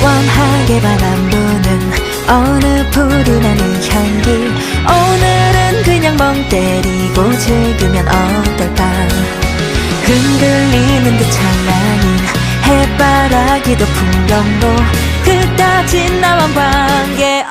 따스하게 바람 부는 어느 푸르나는 향기. 오늘은 그냥 멍 때리고 즐기면 어떨까? 흔들리는 듯 찬란인 해바라기도 풍경도 그다지 나만 관계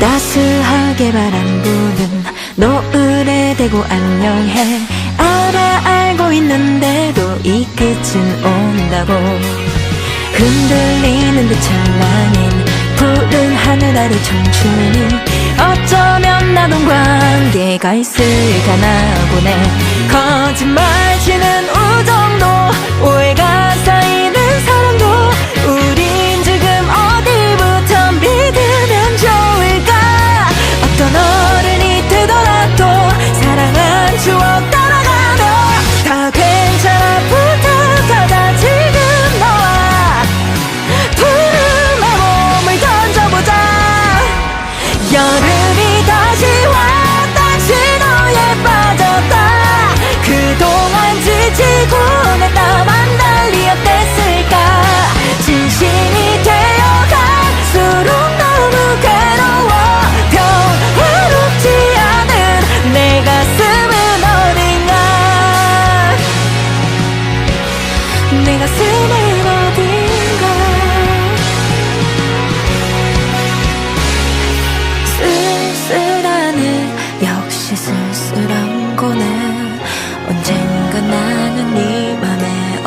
따스하게 바람 부는 노을에 대고 안녕해. 알아 알고 있는데도 이 끝은 온다고. 흔들리는 듯 찬란인 푸른 하늘 아래 청춘이 어쩌면 나눈 관계가 있을까 나 보네. 거짓말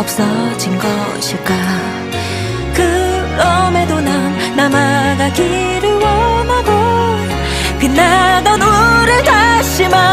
없어진 것일까? 그럼에도 난 남아가기를 원하고 빛나던 우를 다시 만나게